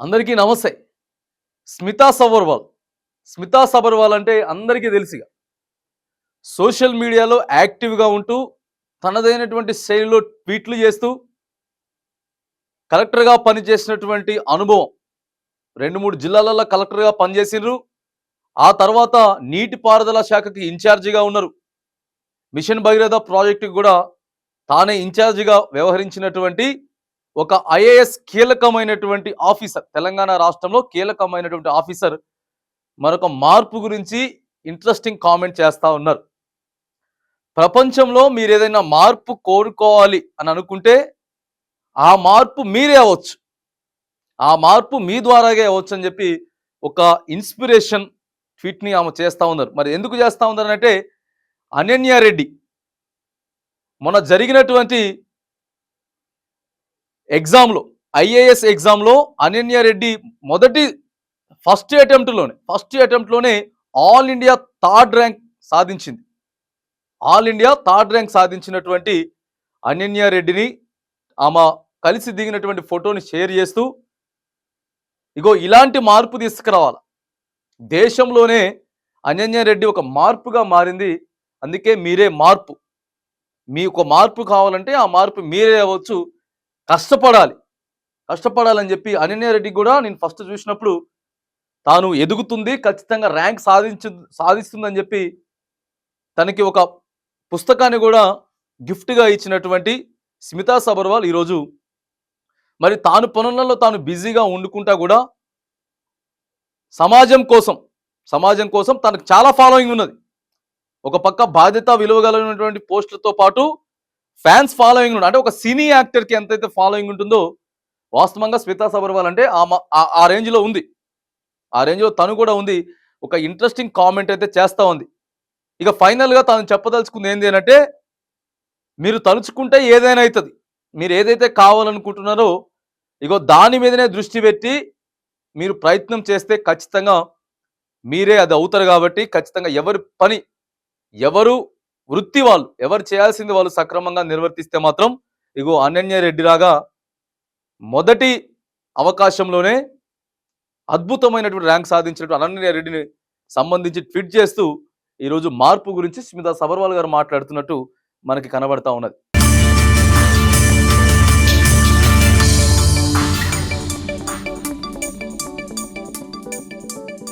అందరికీ నమస్తే. స్మితా సబర్వాల్. స్మితా సబర్వాల్ అంటే అందరికీ తెలుసుగా. సోషల్ మీడియాలో యాక్టివ్గా ఉంటూ తనదైనటువంటి శైలిలో ట్వీట్లు చేస్తూ కలెక్టర్గా పనిచేసినటువంటి అనుభవం. రెండు మూడు జిల్లాలలో కలెక్టర్గా పనిచేసిండ్రు. ఆ తర్వాత నీటిపారుదల శాఖకి ఇన్ఛార్జిగా ఉన్నారు. మిషన్ భగీరథ ప్రాజెక్టుకి కూడా తానే ఇన్ఛార్జిగా వ్యవహరించినటువంటి ఒక ఐఏఎస్ కీలకమైనటువంటి ఆఫీసర్ తెలంగాణ రాష్ట్రంలో కీలకమైనటువంటి ఆఫీసర్ మరొక మార్పు గురించి ఇంట్రెస్టింగ్ కామెంట్ చేస్తూ ఉన్నారు. ప్రపంచంలో మీరు ఏదైనా మార్పు కోరుకోవాలి అని అనుకుంటే ఆ మార్పు మీరే అవ్వచ్చు. ఆ మార్పు మీ ద్వారాగే అవ్వచ్చు అని చెప్పి ఒక ఇన్స్పిరేషన్ ట్వీట్ని ఆమె చేస్తూ ఉన్నారు. మరి ఎందుకు చేస్తూ ఉన్నారంటే అనన్యారెడ్డి మొన్న జరిగినటువంటి ఎగ్జామ్లో ఐఏఎస్ ఎగ్జామ్లో అనన్యారెడ్డి మొదటి ఫస్ట్ అటెంప్ట్లోనే ఫస్ట్ అటెంప్ట్లోనే ఆల్ ఇండియా థర్డ్ ర్యాంక్ సాధించింది. ఆల్ ఇండియా థర్డ్ ర్యాంక్ సాధించినటువంటి అనన్యారెడ్డిని ఆమె కలిసి దిగినటువంటి ఫోటోని షేర్ చేస్తూ ఇగో ఇలాంటి మార్పు తీసుకురావాలి? దేశంలోనే అనన్యారెడ్డి ఒక మార్పుగా మారింది అందుకే మీరే మార్పు. మీ ఒక మార్పు కావాలంటే ఆ మార్పు మీరే అవ్వచ్చు కష్టపడాలి. కష్టపడాలని చెప్పి అనన్యారెడ్డి కూడా నేను ఫస్ట్ చూసినప్పుడు తాను ఎదుగుతుంది ఖచ్చితంగా ర్యాంక్ సాధించు సాధిస్తుందని చెప్పి తనకి ఒక పుస్తకాన్ని కూడా గిఫ్ట్గా ఇచ్చినటువంటి స్మితా సబర్వాల్ ఈరోజు మరి తాను పనులలో తాను బిజీగా వండుకుంటా కూడా సమాజం కోసం సమాజం కోసం తనకు చాలా ఫాలోయింగ్ ఉన్నది. ఒక పక్క బాధ్యత విలువగలిగినటువంటి పోస్టులతో పాటు ఫ్యాన్స్ ఫాలోయింగ్ అంటే ఒక సినీ యాక్టర్కి ఎంతైతే ఫాలోయింగ్ ఉంటుందో వాస్తవంగా శ్వేతా సబర్వాల్ అంటే ఆ ఆ- ఆ రేంజ్లో ఉంది. ఆ రేంజ్లో తను కూడా ఉంది. ఒక ఇంట్రెస్టింగ్ కామెంట్ అయితే చేస్తూ ఉంది. ఇక ఫైనల్గా తాను చెప్పదలుచుకుంది ఏంటి అంటే మీరు తలుచుకుంటే ఏదైనా అవుతుంది మీరు ఏదైతే కావాలనుకుంటున్నారో ఇగో దాని మీదనే దృష్టి పెట్టి మీరు ప్రయత్నం చేస్తే ఖచ్చితంగా మీరే అది అవుతారు కాబట్టి ఖచ్చితంగా ఎవరి పని ఎవరు వృత్తి వాళ్ళు ఎవరు చేయాల్సింది వాళ్ళు సక్రమంగా నిర్వర్తిస్తే మాత్రం ఇగో అనన్య రెడ్డి రాగా మొదటి అవకాశంలోనే అద్భుతమైనటువంటి ర్యాంక్ సాధించినటువంటి అనన్య రెడ్డిని సంబంధించి ట్వీట్ చేస్తూ ఈరోజు మార్పు గురించి స్మితా సబర్వాల్ గారు మాట్లాడుతున్నట్టు మనకి కనబడతా ఉన్నది.